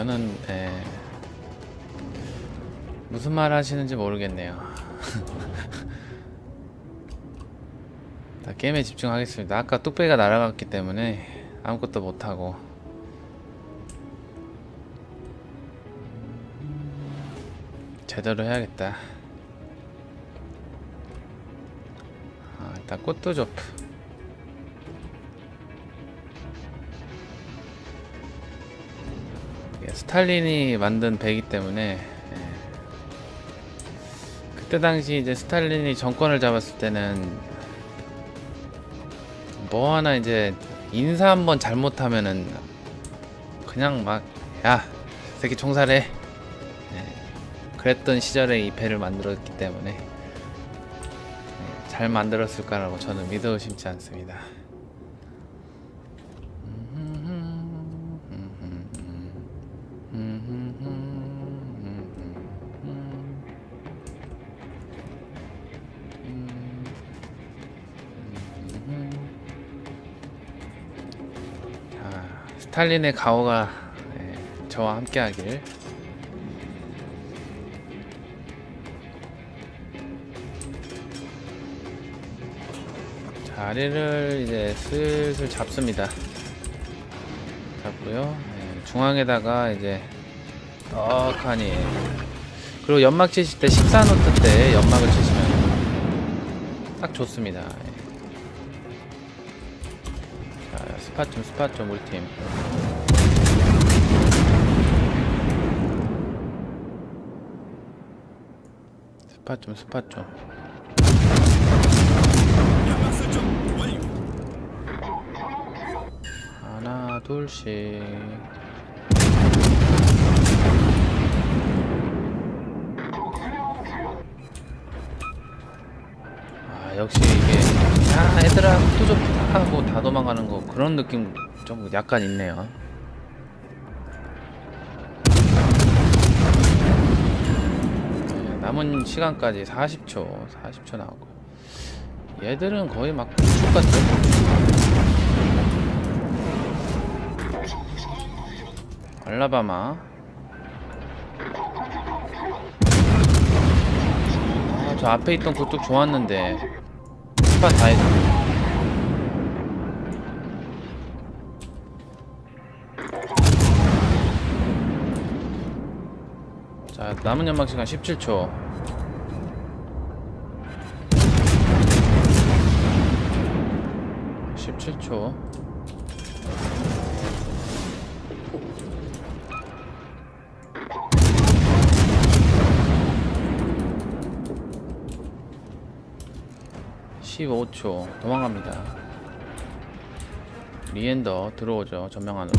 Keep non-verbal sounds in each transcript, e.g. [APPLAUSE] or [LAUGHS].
저는 에, 무슨 말 하시는지 모르겠네요. [LAUGHS] 자, 게임에 집중하겠습니다. 아까 뚝배기가 날아갔기 때문에 아무것도 못하고 제대로 해야겠다. 아, 일단 꽃도 조프. 스탈린이 만든 배이기 때문에 예. 그때 당시 이제 스탈린이 정권을 잡았을 때는 뭐 하나 이제 인사 한번 잘못하면은 그냥 막야 새끼 총살해 예. 그랬던 시절에 이 배를 만들었기 때문에 예, 잘 만들었을 거라고 저는 믿어 의심치 않습니다. 스탈린의 가오가 예, 저와 함께하길. 자리를 이제 슬슬 잡습니다. 잡고요. 예, 중앙에다가 이제 떡하니 그리고 연막 치실 때 14노트 때 연막을 치시면 딱 좋습니다. 스팟 좀 스팟 좀 우리 팀. 스팟 좀 스팟 좀. 하나 둘씩. 아 역시 이게 야 애들아 또좀 하고 다 도망가는 거 그런 느낌 좀 약간 있네요. 네, 남은 시간까지 40초, 40초 나오고 얘들은 거의 막 구축 같아. 알라바마. 아, 저 앞에 있던 그쪽 좋았는데. 스파 다 했어. 자, 남은 연막 시간 17초. (17초) 15초 도망갑니다. 리엔더 들어오죠 전명 안으로.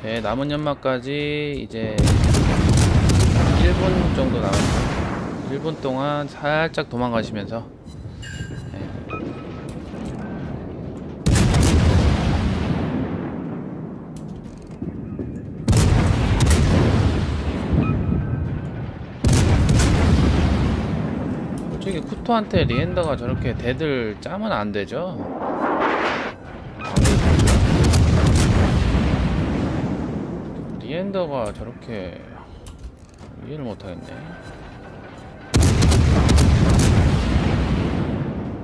제 남은 연막까지 이제 1분 정도 남았어요. 1분 동안 살짝 도망가시면서 네. 쿠토한테 리엔더가 저렇게 대들 짜면 안 되죠. 리엔더가 저렇게 이해를 못 하겠네.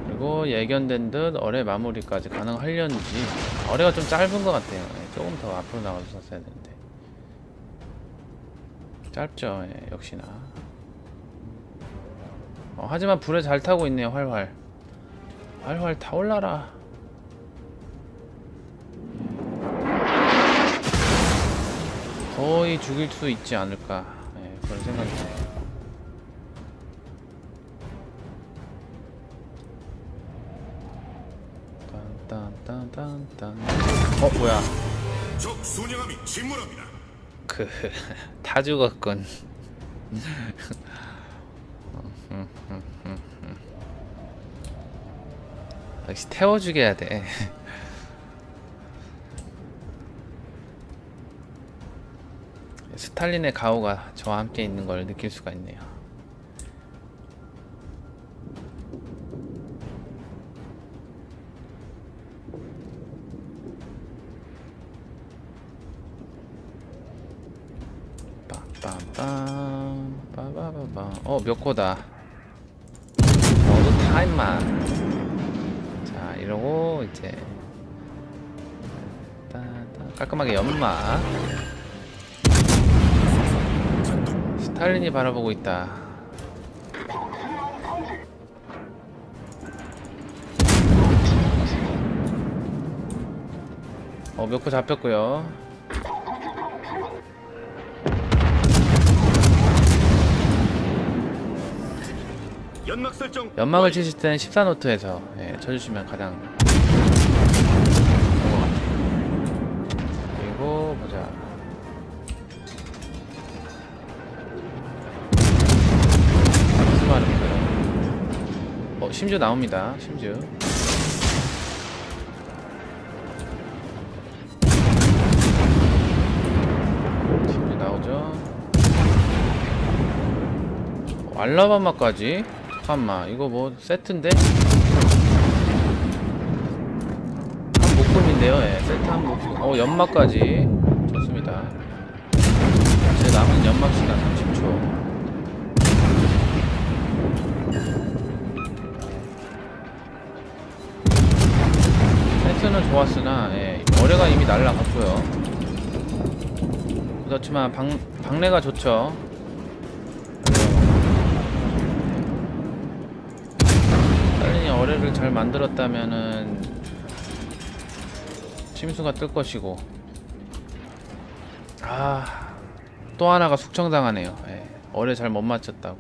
그리고 예견된 듯 어뢰 마무리까지 가능하려는지 어뢰가 좀 짧은 것 같아요. 예, 조금 더 앞으로 나가줬었어야 되는데 짧죠. 예, 역시나. 어, 하지만 불에 잘 타고 있네요. 활활. 활활 타올라라. 거의 죽일 수 있지 않을까 예, 그런 생각이 드네요. 딴딴딴딴딴 어 뭐야 적 순양함이 침몰합니다. 그 [LAUGHS] 다 죽었군 [LAUGHS] 음, 음, 음, 역시 태워 죽여야 돼. [LAUGHS] 스탈린의 가오가 저와 함께 있는 걸 느낄 수가 있네요. 빰빰빰 빠바바밤 어몇 코다 너도 타임만. 자, 이러고 이제 깔끔하게 연마. 스탈린이 바라보고 있다. 어, 몇 코 잡혔고요. 연막 설정. 연막을 치실 때는 14노트에서 예, 쳐주시면 가장 좋은 것 같아요. 그리고 보자. 스마르크. 어, 심지어 나옵니다. 심지어. 심지어 나오죠. 알라바마까지? 잠깐만 이거 뭐 세트인데? 한 묶음인데요 예. 세트 한 묶음 어 연막까지. 좋습니다. 제 남은 연막 시간 30초. 세트는 좋았으나 예 어뢰가 이미 날라갔고요. 그렇지만 방, 방내가 좋죠 어뢰를 잘 만들었다면은 침수가 뜰 것이고. 아 또 하나가 숙청당하네요. 예, 어뢰 잘 못 맞췄다고.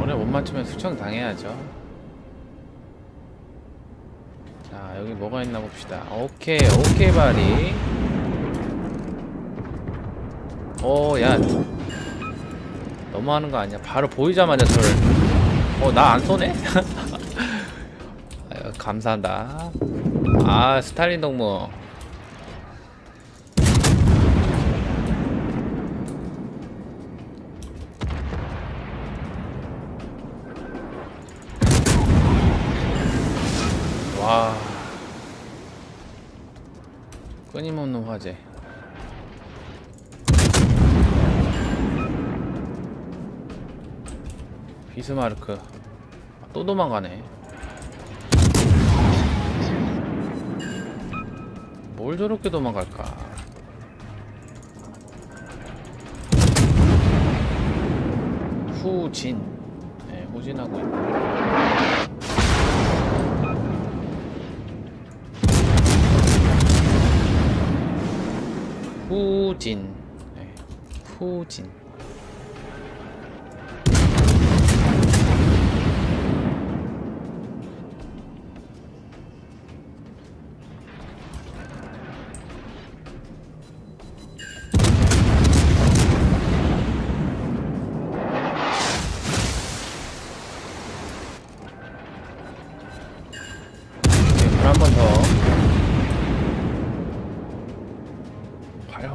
어뢰 못 맞추면 숙청 당해야죠. 자 여기 뭐가 있나 봅시다. 오케이 오케이 바리. 오야 너무하는 거 아니야? 바로 보이자마자 저를 어 나 안 쏘네? [LAUGHS] 아유, 감사한다. 아 스탈린 동무. 와 끊임없는 화재. 비스마르크. 또 도망가네. 뭘 저렇게 도망갈까? 후진. 네, 후진하고 있네 후진. 네, 후진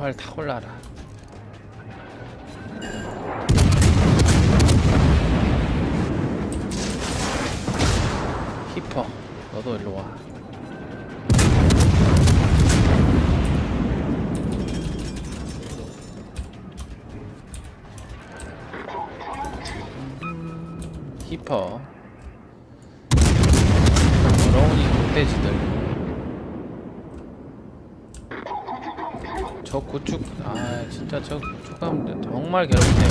활활 타올라라. 히퍼, 너도 일로 와. 히퍼. 더러운 흑돼지들 저 구축 아 진짜 저 구축하면 정말 괴롭네요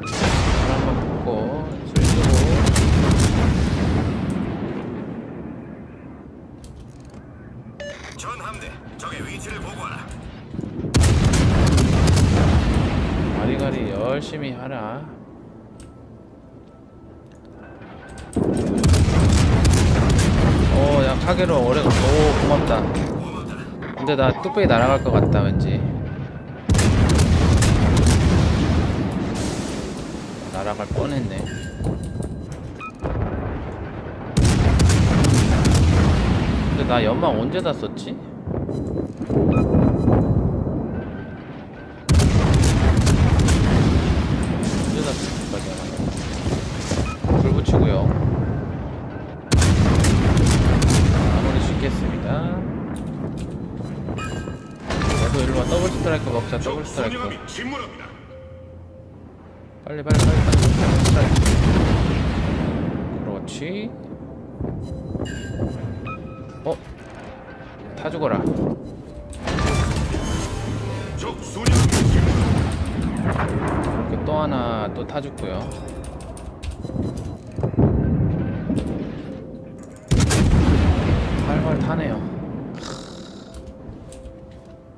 불 한번 붙고 술 쓰고. 전 함대 적의 위치를 보고하라. 가리가리 열심히 하라 오야 카게로 오래가 오 고맙다. 근데 나 뚝배기 날아갈 것 같다 왠지. 날아갈 뻔했네. 근데 나 연막 언제 다 썼지? 적 더블 스트라이크. 빨리 빨리 빨리 빨리 더블 스트라이크 그렇지 어? 타 죽어라. 이렇게 또 하나 또 타 죽고요 활활 타네요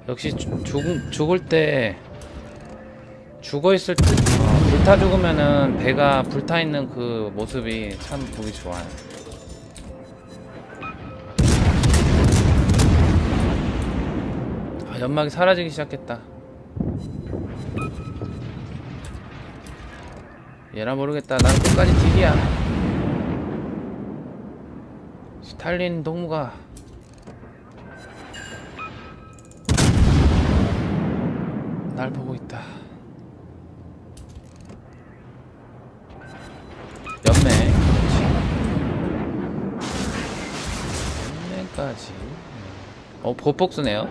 역시 죽, 죽, 죽을 때 죽어 있을 때 어, 불타 죽으면은 배가 불타 있는 그 모습이 참 보기 좋아요. 아, 연막이 사라지기 시작했다. 얘라 모르겠다. 난 끝까지 딜이야. 스탈린 동무가 날 보고 있다. 연매. 연매까지. 어, 보폭스네요.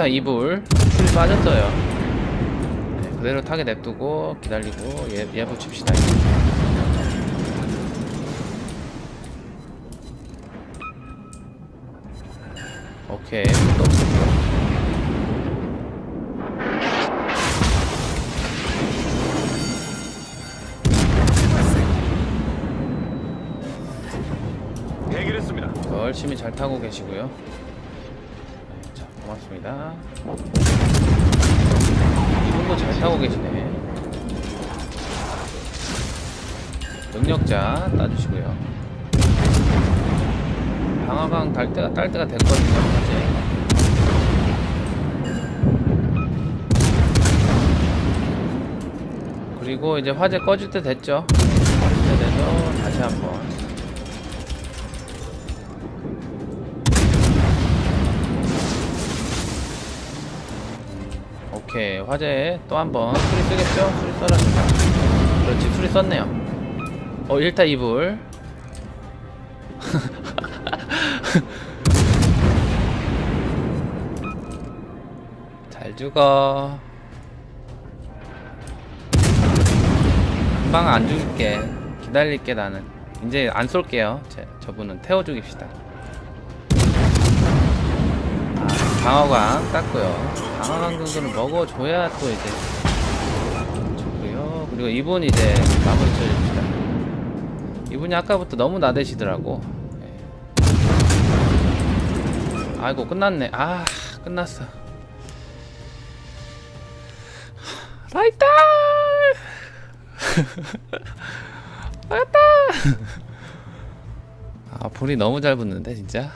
1타 2불 풀이 빠졌어요. 네, 그대로 타게 냅두고 기다리고 얘, 얘 붙입시다. 오케이. 또. 열심히 잘 타고 계시고요. 고맙습니다. 이분도 잘 타고 계시네. 능력자 따주시고요. 방화강 달 때가 딸 때가 됐거든요. 이제. 그리고 이제 화재 꺼질 때 됐죠. 꺼질 때 돼서 다시 한번 오케이 화재 또 한 번 수리 쓰겠죠? 수리 써라니까 그렇지 수리 썼네요. 어 1타 2불. [LAUGHS] 잘 죽어. 금방 안 죽일게. 기다릴게 나는. 이제 안 쏠게요 제, 저분은. 태워 죽입시다 방어광 땄고요. 방어광 정도는 먹어줘야 또 이제 좋고요. 그리고 이분 이제 마무리 쳐줍시다. 이분이 아까부터 너무 나대시더라고. 예. 아이고 끝났네. 아 끝났어. 라이터! 라이터! [LAUGHS] 아 볼이 너무 잘 붙는데 진짜.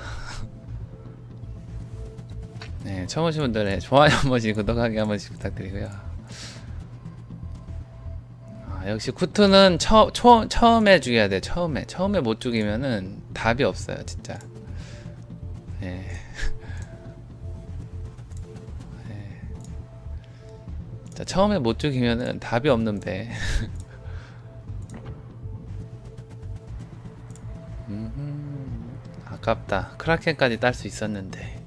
네, 처음 오신 분들은 좋아요 한 번씩 구독하기 한 번씩 부탁드리고요. 아, 역시 쿠트는 처, 초, 처음에 죽여야 돼. 처음에 처음에 못 죽이면은 답이 없어요, 진짜. 예. 예. [LAUGHS] 자, 처음에 못 죽이면은 답이 없는 배. [LAUGHS] 음흠, 아깝다. 크라켄까지 딸 수 있었는데.